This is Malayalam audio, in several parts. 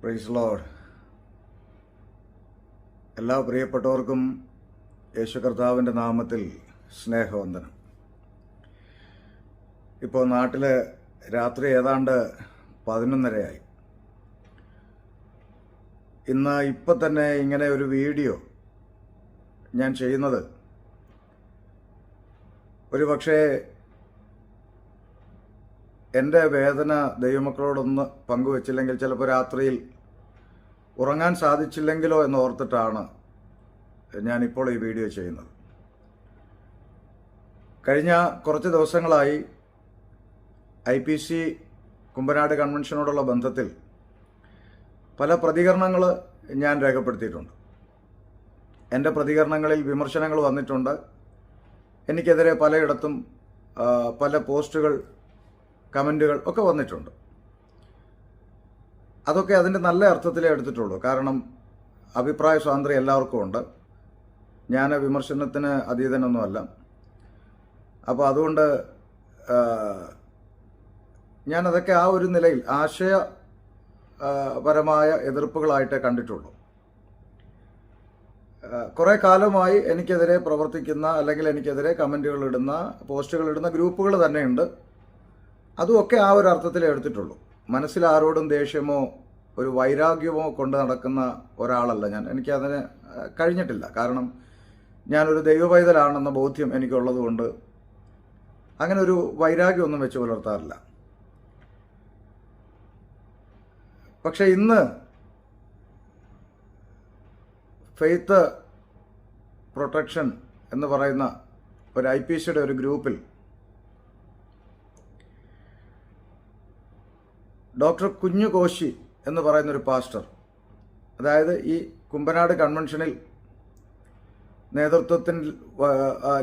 പ്രൈസ് ലോഡ് എല്ലാ പ്രിയപ്പെട്ടവർക്കും യേശു കർത്താവിന്റെ നാമത്തിൽ സ്നേഹവന്ദനം. ഇപ്പോൾ നാട്ടിൽ രാത്രി ഏതാണ്ട് പതിനൊന്നരയായി. ഇന്ന് ഇപ്പം തന്നെ ഇങ്ങനെ ഒരു വീഡിയോ ഞാൻ ചെയ്യുന്നത് ഒരു പക്ഷേ എന്റെ വേദന ദൈവമക്കളോടൊന്ന് പങ്കുവച്ചില്ലെങ്കിൽ ചിലപ്പോൾ രാത്രിയിൽ ഉറങ്ങാൻ സാധിച്ചില്ലെങ്കിലോ എന്ന് ഓർത്തിട്ടാണ് ഞാനിപ്പോൾ ഈ വീഡിയോ ചെയ്യുന്നത്. കഴിഞ്ഞ കുറച്ച് ദിവസങ്ങളായി ഐ പി സി കുമ്പനാട് കൺവെൻഷനോടുള്ള ബന്ധത്തിൽ പല പ്രതികരണങ്ങൾ ഞാൻ രേഖപ്പെടുത്തിയിട്ടുണ്ട്. എന്റെ പ്രതികരണങ്ങളിൽ വിമർശനങ്ങൾ വന്നിട്ടുണ്ട്. എനിക്കെതിരെ പലയിടത്തും പല പോസ്റ്റുകൾ കമന്റുകൾ ഒക്കെ വന്നിട്ടുണ്ട്. അതൊക്കെ അതിന്റെ നല്ല അർത്ഥത്തിലേ എടുത്തിട്ടുള്ളൂ. കാരണം അഭിപ്രായ സ്വാതന്ത്ര്യം എല്ലാവർക്കും ഉണ്ട്. ഞാൻ വിമർശനത്തിന് അതീതനൊന്നുമല്ല അപ്പോൾ അതുകൊണ്ട് ഞാനതൊക്കെ ആ ഒരു നിലയിൽ ആശയപരമായ എതിർപ്പുകളായിട്ടേ കണ്ടിട്ടുള്ളൂ. കുറേ കാലമായി എനിക്കെതിരെ പ്രവർത്തിക്കുന്ന അല്ലെങ്കിൽ എനിക്കെതിരെ കമന്റുകൾ ഇടുന്ന പോസ്റ്റുകൾ ഇടുന്ന ഗ്രൂപ്പുകൾ തന്നെയുണ്ട്. അതുമൊക്കെ ആ ഒരു അർത്ഥത്തിലേ എടുത്തിട്ടുള്ളൂ. മനസ്സിൽ ആരോടും ദേഷ്യമോ ഒരു വൈരാഗ്യമോ കൊണ്ട് നടക്കുന്ന ഒരാളല്ല ഞാൻ. എനിക്ക് അതിന് കഴിഞ്ഞിട്ടില്ല. കാരണം ഞാനൊരു ദൈവപൈതലാണെന്ന ബോധ്യം എനിക്കുള്ളതുകൊണ്ട് അങ്ങനെ ഒരു വൈരാഗ്യമൊന്നും വെച്ച് പുലർത്താറില്ല. പക്ഷെ ഇന്ന് ഫെയ്ത്ത് പ്രൊട്ടക്ഷൻ എന്ന് പറയുന്ന ഒരു ഐ പി സിയുടെ ഒരു ഗ്രൂപ്പിൽ ഡോക്ടർ കുഞ്ഞു കോശി എന്ന് പറയുന്ന ഒരു പാസ്റ്റർ. അതായത് ഈ കുമ്പനാട് കൺവെൻഷനിൽ നേതൃത്വത്തിൽ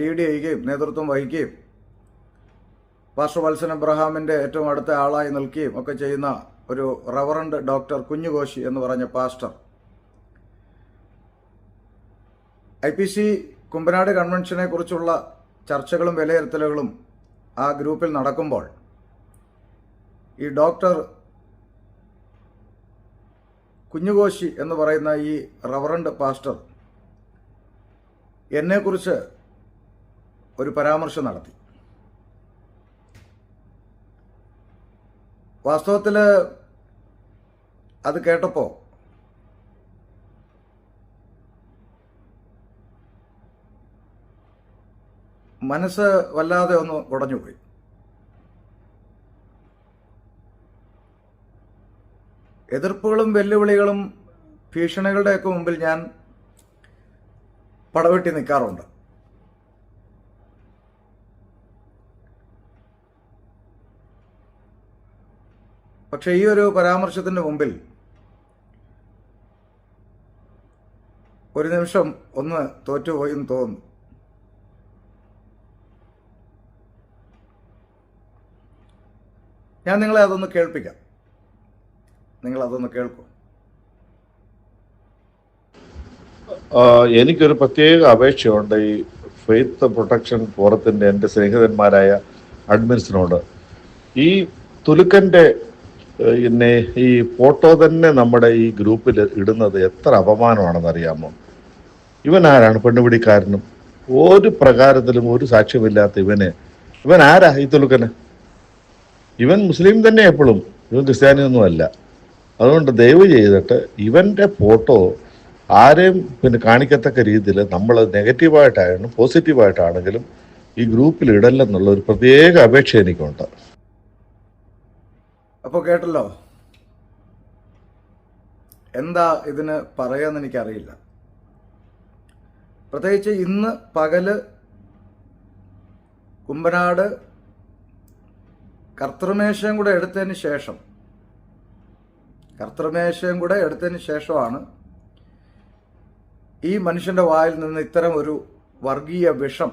ലീഡ് ചെയ്യുകയും നേതൃത്വം വഹിക്കുകയും പാസ്റ്റർ വത്സൻ അബ്രഹാമിന്റെ ഏറ്റവും അടുത്ത ആളായി നിൽക്കുകയും ഒക്കെ ചെയ്യുന്ന ഒരു റവറൻഡ് ഡോക്ടർ കുഞ്ഞുകോശി എന്ന് പറഞ്ഞ pastor. I P C Kumbanad കൺവെൻഷനെ കുറിച്ചുള്ള ചർച്ചകളും വിലയിരുത്തലുകളും ആ ഗ്രൂപ്പിൽ നടക്കുമ്പോൾ ഈ ഡോക്ടർ കുഞ്ഞുകോശി എന്ന് പറയുന്ന ഈ റവറണ്ട് പാസ്റ്റർ എന്നെക്കുറിച്ച് ഒരു പരാമർശം നടത്തി. വാസ്തവത്തിൽ അത് കേട്ടപ്പോൾ മനസ്സ് വല്ലാതെ ഒന്ന് ഉടഞ്ഞുപോയി എതിർപ്പുകളും വെല്ലുവിളികളും ഭീഷണികളുടെയൊക്കെ മുമ്പിൽ ഞാൻ പടവെട്ടി നിൽക്കാറുണ്ട്. പക്ഷെ ഈ ഒരു പരാമർശത്തിന്റെ മുമ്പിൽ ഒരു നിമിഷം ഒന്ന് തോറ്റുപോയി എന്ന് തോന്നുന്നു. ഞാൻ നിങ്ങളെ അതൊന്ന് കേൾപ്പിക്കാം. നിങ്ങൾ അതൊന്ന് കേൾക്കൂ എനിക്കൊരു പ്രത്യേക അപേക്ഷയുണ്ട്. ഈ ഫെയ്ത്ത് പ്രൊട്ടക്ഷൻ ഫോറത്തിന്റെ എന്റെ സ്നേഹിതന്മാരായ അഡ്മിൻസിനോട്. ഈ തുലുക്കന്റെ ഏഹ്, പിന്നെ ഈ ഫോട്ടോ തന്നെ നമ്മുടെ ഈ ഗ്രൂപ്പിൽ ഇടുന്നത് എത്ര അപമാനമാണെന്ന് അറിയാമോ ഇവൻ ആരാണ് പെണ്ണുപിടിക്കാരനും? ഒരു പ്രകാരത്തിലും ഒരു സാക്ഷ്യമില്ലാത്ത ഇവന്. ഇവൻ ആരാ ഈ തുലുക്കന്? ഇവൻ മുസ്ലിം തന്നെ എപ്പോഴും. ഇവൻ ക്രിസ്ത്യാനിയൊന്നും അല്ല അതുകൊണ്ട് ദയവ് ചെയ്തിട്ട് ഇവന്റെ ഫോട്ടോ ആരെയും പിന്നെ കാണിക്കത്തക്ക രീതിയിൽ നമ്മൾ നെഗറ്റീവായിട്ടായാലും പോസിറ്റീവായിട്ടാണെങ്കിലും ഈ ഗ്രൂപ്പിൽ ഇടല്ലെന്നുള്ള ഒരു പ്രത്യേക അപേക്ഷ എനിക്കുണ്ട്. അപ്പോൾ കേട്ടല്ലോ? എന്താ ഇതിന് പറയാന്ന് എനിക്കറിയില്ല. പ്രത്യേകിച്ച് ഇന്ന് പകൽ കുമ്പനാട് കർത്തൃമേശം കൂടെ എടുത്തതിന് ശേഷം കർത്തൃമേശയും കൂടെ എടുത്തതിന് ശേഷമാണ് ഈ മനുഷ്യന്റെ വായിൽ നിന്ന് ഇത്തരം ഒരു വർഗീയ വിഷം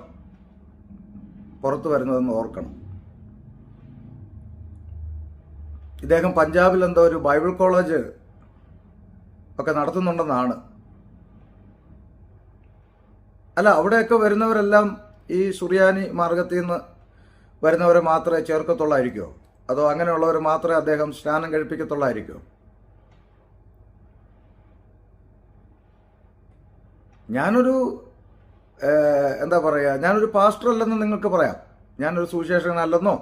പുറത്തു വരുന്നതെന്ന് ഓർക്കണം. ഇദ്ദേഹം പഞ്ചാബിൽ എന്തോ ഒരു ബൈബിൾ കോളേജ് ഒക്കെ നടത്തുന്നുണ്ടെന്നാണ്. അല്ല അവിടെയൊക്കെ വരുന്നവരെല്ലാം ഈ സുറിയാനി മാർഗത്തിൽ നിന്ന് വരുന്നവരെ മാത്രമേ ചേർക്കത്തുള്ളായിരിക്കുമോ അതോ അങ്ങനെയുള്ളവർ മാത്രമേ അദ്ദേഹം സ്നാനം കഴിപ്പിക്കത്തുള്ളായിരിക്കുമോ ഞാനൊരു എന്താ പറയുക ഞാനൊരു പാസ്റ്റർ അല്ലെന്ന് നിങ്ങൾക്ക് പറയാം. ഞാനൊരു സുവിശേഷകനല്ലെന്നോ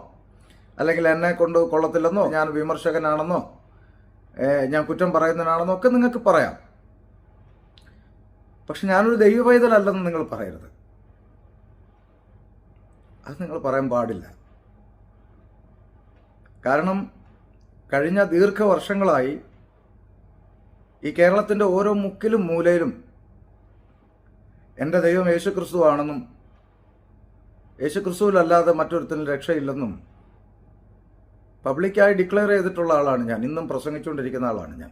അല്ലെങ്കിൽ എന്നെ കൊണ്ട് കൊള്ളത്തില്ലെന്നോ ഞാൻ വിമർശകനാണെന്നോ ഞാൻ കുറ്റം പറയുന്നതിനാണെന്നോ ഒക്കെ നിങ്ങൾക്ക് പറയാം. പക്ഷെ ഞാനൊരു ദൈവ പൈതലല്ലെന്ന് നിങ്ങൾ പറയരുത്. അത് നിങ്ങൾ പറയാൻ പാടില്ല. കാരണം കഴിഞ്ഞ ദീർഘവർഷങ്ങളായി ഈ കേരളത്തിന്റെ ഓരോ മുക്കിലും മൂലയിലും എന്റെ ദൈവം യേശുക്രിസ്തു ആണെന്നും യേശുക്രിസ്തുവിലല്ലാതെ മറ്റൊരുത്തിനും രക്ഷയില്ലെന്നും പബ്ലിക്കായി ഡിക്ലെയർ ചെയ്തിട്ടുള്ള ആളാണ് ഞാൻ. ഇന്നും പ്രസംഗിച്ചുകൊണ്ടിരിക്കുന്ന ആളാണ് ഞാൻ.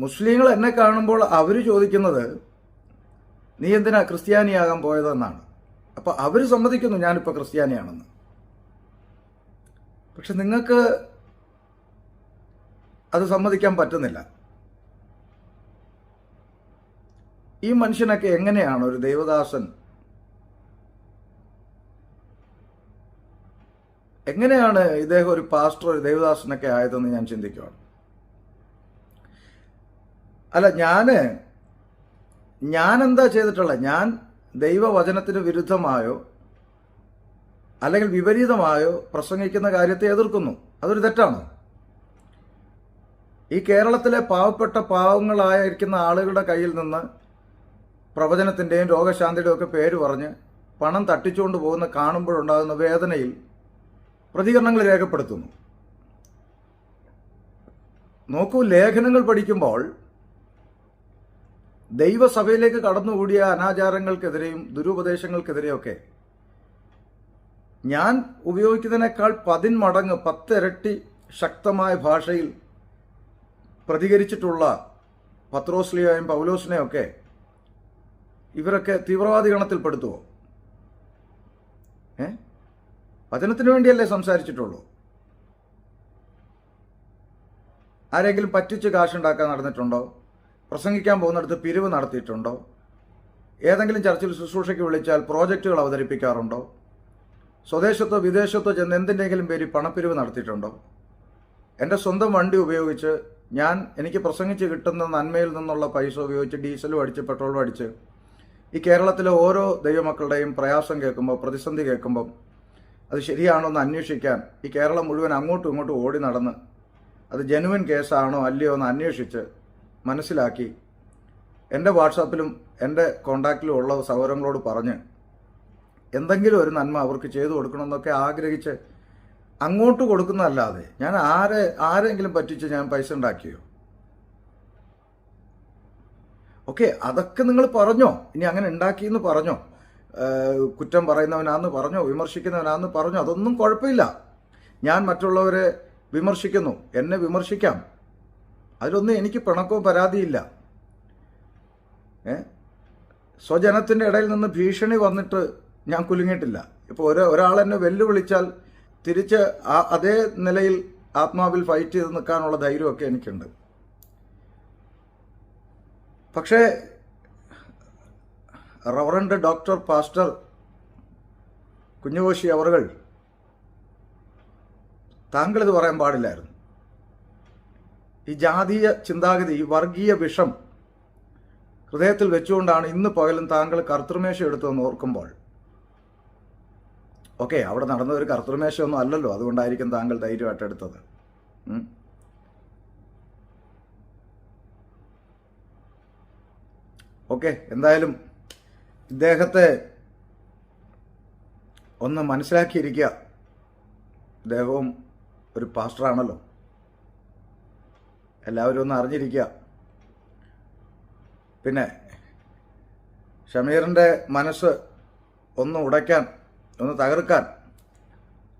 മുസ്ലിങ്ങൾ എന്നെ കാണുമ്പോൾ അവർ ചോദിക്കുന്നത് നീ എന്തിനാ ക്രിസ്ത്യാനിയാകാൻ പോയതെന്നാണ്? അപ്പോൾ അവർ സമ്മതിക്കുന്നു ഞാനിപ്പോൾ ക്രിസ്ത്യാനിയാണെന്ന്. പക്ഷെ നിങ്ങൾക്ക് അത് സമ്മതിക്കാൻ പറ്റുന്നില്ല. ഈ മനുഷ്യനൊക്കെ എങ്ങനെയാണ് ഒരു ദേവദാസൻ? എങ്ങനെയാണ് ഇദ്ദേഹം ഒരു പാസ്റ്റർ ഒരു ദേവദാസനൊക്കെ ആയതെന്ന് ഞാൻ ചിന്തിക്കുകയാണ് അല്ല ഞാൻ ഞാൻ എന്താ ചെയ്തിട്ടുള്ള? ഞാൻ ദൈവവചനത്തിന് വിരുദ്ധമായോ അല്ലെങ്കിൽ വിപരീതമായോ പ്രസംഗിക്കുന്ന കാര്യത്തെ എതിർക്കുന്നു. അതൊരു തെറ്റാണ്. ഈ കേരളത്തിലെ പാവപ്പെട്ട പാവങ്ങളായിരിക്കുന്ന ആളുകളുടെ കയ്യിൽ നിന്ന് പ്രവചനത്തിന്റെയും രോഗശാന്തിയുടെയും ഒക്കെ പേര് പറഞ്ഞ് പണം തട്ടിച്ചുകൊണ്ട് പോകുന്ന കാണുമ്പോഴുണ്ടാകുന്ന വേദനയിൽ പ്രതികരണങ്ങൾ രേഖപ്പെടുത്തുന്നു. നോക്കൂ ലേഖനങ്ങൾ പഠിക്കുമ്പോൾ ദൈവസഭയിലേക്ക് കടന്നുകൂടിയ അനാചാരങ്ങൾക്കെതിരെയും ദുരുപദേശങ്ങൾക്കെതിരെയൊക്കെ ഞാൻ ഉപയോഗിക്കുന്നതിനേക്കാൾ പതിന്മടങ്ങ് പത്തിരട്ടി ശക്തമായ ഭാഷയിൽ പ്രതികരിച്ചിട്ടുള്ള പത്രോസ്ലിയായും പൗലോസിനെയും ഒക്കെ ഇവരൊക്കെ തീവ്രവാദി ഗണത്തിൽപ്പെടുത്തുവോ ഏ? വചനത്തിന് വേണ്ടിയല്ലേ സംസാരിച്ചിട്ടുള്ളൂ. ആരെങ്കിലും പറ്റിച്ച് കാശുണ്ടാക്കാൻ നടന്നിട്ടുണ്ടോ? പ്രസംഗിക്കാൻ പോകുന്നിടത്ത് പിരിവ് നടത്തിയിട്ടുണ്ടോ? ഏതെങ്കിലും ചർച്ചിൽ ശുശ്രൂഷയ്ക്ക് വിളിച്ചാൽ പ്രോജക്റ്റുകൾ അവതരിപ്പിക്കാറുണ്ടോ? സ്വദേശത്തോ വിദേശത്തോ ചെന്ന് എന്തിന്റെങ്കിലും പേരിൽ പണപ്പിരിവ് നടത്തിയിട്ടുണ്ടോ? എന്റെ സ്വന്തം വണ്ടി ഉപയോഗിച്ച് ഞാൻ എനിക്ക് പ്രസംഗിച്ച് കിട്ടുന്ന നന്മയിൽ നിന്നുള്ള പൈസ ഉപയോഗിച്ച് ഡീസലും അടിച്ച് പെട്രോളും അടിച്ച് ഈ കേരളത്തിലെ ഓരോ ദൈവമക്കളുടെയും പ്രയാസം കേൾക്കുമ്പോൾ പ്രതിസന്ധി കേൾക്കുമ്പം അത് ശരിയാണോ എന്ന് അന്വേഷിക്കാൻ ഈ കേരളം മുഴുവൻ അങ്ങോട്ടും ഇങ്ങോട്ടും ഓടി നടന്ന് അത് ജനുവൻ കേസാണോ അല്ലയോ എന്ന് അന്വേഷിച്ച് മനസ്സിലാക്കി എന്റെ വാട്സാപ്പിലും എന്റെ കോണ്ടാക്റ്റിലും ഉള്ള സൗകര്യങ്ങളോട് പറഞ്ഞ് എന്തെങ്കിലും ഒരു നന്മ അവർക്ക് ചെയ്തു കൊടുക്കണമെന്നൊക്കെ ആഗ്രഹിച്ച് അങ്ങോട്ട് കൊടുക്കുന്നതല്ലാതെ ഞാൻ ആരെ ആരെങ്കിലും പറ്റിച്ച് ഞാൻ പൈസ ഉണ്ടാക്കിയോ? ഓക്കെ അതൊക്കെ നിങ്ങൾ പറഞ്ഞോ. ഇനി അങ്ങനെ ഉണ്ടാക്കിയെന്ന് പറഞ്ഞോ. കുറ്റം പറയുന്നവനാന്ന് പറഞ്ഞോ വിമർശിക്കുന്നവനാന്ന് പറഞ്ഞോ അതൊന്നും കുഴപ്പമില്ല. ഞാൻ മറ്റുള്ളവരെ വിമർശിക്കുന്നു എന്നെ വിമർശിക്കാം. അതിലൊന്നും എനിക്ക് പിണക്കോ പരാതിയില്ല. ഏ? സ്വജനത്തിന്റെ ഇടയിൽ നിന്ന് ഭീഷണി വന്നിട്ട് ഞാൻ കുലുങ്ങിയിട്ടില്ല. ഇപ്പോൾ ഒരു ഒരാൾ എന്നെ വെല്ലുവിളിച്ചാൽ തിരിച്ച് ആ അതേ നിലയിൽ ആത്മാവിൽ ഫൈറ്റ് ചെയ്ത് നിൽക്കാനുള്ള ധൈര്യമൊക്കെ എനിക്കുണ്ട്. പക്ഷേ റവറൻഡ് ഡോക്ടർ പാസ്റ്റർ കുഞ്ഞുകോശി അവറുകൾ താങ്കളിത് പറയാൻ പാടില്ലായിരുന്നു. ഈ ജാതീയ ചിന്താഗതി ഈ വർഗീയ വിഷം ഹൃദയത്തിൽ വെച്ചുകൊണ്ടാണ് ഇന്ന് പകലും താങ്കൾ കർത്തൃമേശ എടുത്തതെന്ന് ഓർക്കുമ്പോൾ. ഓക്കെ അവിടെ നടന്ന ഒരു കർത്തൃമേശയൊന്നും അല്ലല്ലോ. അതുകൊണ്ടായിരിക്കും താങ്കൾ ധൈര്യമായിട്ട് എടുത്തത്. ഓക്കെ എന്തായാലും ഇദ്ദേഹത്തെ ഒന്ന് മനസ്സിലാക്കിയിരിക്കുക. ഇദ്ദേഹവും ഒരു പാസ്റ്ററാണല്ലോ. എല്ലാവരും ഒന്ന് അറിഞ്ഞിരിക്കുക. പിന്നെ ഷമീറിന്റെ മനസ്സ് ഒന്ന് ഉടയ്ക്കാൻ ഒന്ന് തകർക്കാൻ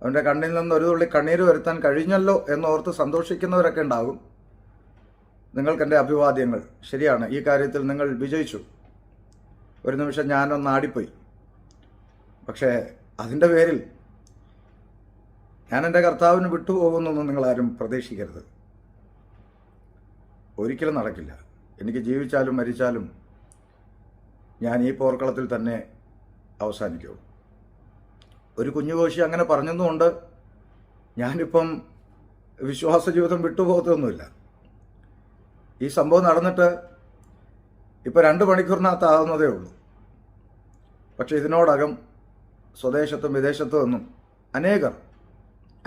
അവന്റെ കണ്ണിൽ നിന്ന് ഒരു തുള്ളി കണ്ണീര് വരുത്താൻ കഴിഞ്ഞല്ലോ എന്നോർത്ത് സന്തോഷിക്കുന്നവരൊക്കെ ഉണ്ടാകും. നിങ്ങൾക്കെന്റെ അഭിവാദ്യങ്ങൾ. ശരിയാണ് ഈ കാര്യത്തിൽ നിങ്ങൾ വിജയിച്ചു. ഒരു നിമിഷം ഞാനൊന്ന് ആടിപ്പോയി. പക്ഷേ അതിന്റെ പേരിൽ ഞാൻ എന്റെ കർത്താവിന് വിട്ടുപോകുന്നൊന്നും നിങ്ങളാരും പ്രതീക്ഷിക്കരുത്. ഒരിക്കലും നടക്കില്ല. എനിക്ക് ജീവിച്ചാലും മരിച്ചാലും ഞാൻ ഈ പോർക്കളത്തിൽ തന്നെ അവസാനിക്കൂ. ഒരു കുഞ്ഞുകോശി അങ്ങനെ പറഞ്ഞതുകൊണ്ട് ഞാനിപ്പം വിശ്വാസ ജീവിതം വിട്ടുപോകത്തൊന്നുമില്ല. ഈ സംഭവം നടന്നിട്ട് ഇപ്പോൾ രണ്ട് മണിക്കൂറിനകത്താവുന്നതേ ഉള്ളൂ. പക്ഷെ ഇതിനോടകം സ്വദേശത്തും വിദേശത്തും ഒന്നും അനേകർ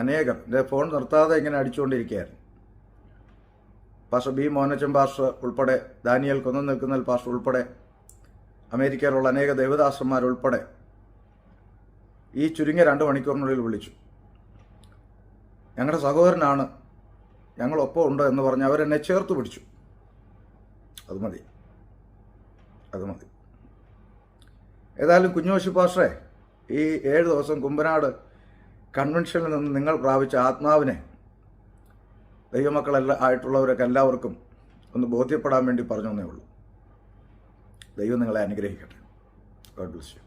അനേകർ എന്റെ ഫോൺ നിർത്താതെ ഇങ്ങനെ അടിച്ചുകൊണ്ടിരിക്കുകയായിരുന്നു. പാഷ ബി മോനച്ചൻ പാസ്റ്റർ ഉൾപ്പെടെ ദാനിയൽ കൊന്നു നിൽക്കുന്ന പാസ്റ്റർ ഉൾപ്പെടെ അമേരിക്കയിലുള്ള അനേക ദേവദാസന്മാരുൾപ്പെടെ ഈ ചുരുങ്ങിയ രണ്ട് മണിക്കൂറിനുള്ളിൽ വിളിച്ചു. ഞങ്ങളുടെ സഹോദരനാണ് ഞങ്ങളൊപ്പം ഉണ്ട് എന്ന് പറഞ്ഞ് അവരെന്നെ ചേർത്ത് പിടിച്ചു. അത് മതി അത് മതി ഏതായാലും കുഞ്ഞുവശി പാഷേ ഈ ഏഴ് ദിവസം കുമ്പനാട് കൺവെൻഷനിൽ നിന്ന് നിങ്ങൾ പ്രാപിച്ച ആത്മാവിനെ ദൈവമക്കളെല്ലാം ആയിട്ടുള്ളവരൊക്കെ എല്ലാവർക്കും ഒന്ന് ബോധ്യപ്പെടാൻ വേണ്ടി പറഞ്ഞു എന്നേ ഉള്ളൂ. ദൈവം നിങ്ങളെ അനുഗ്രഹിക്കട്ടെ. God bless you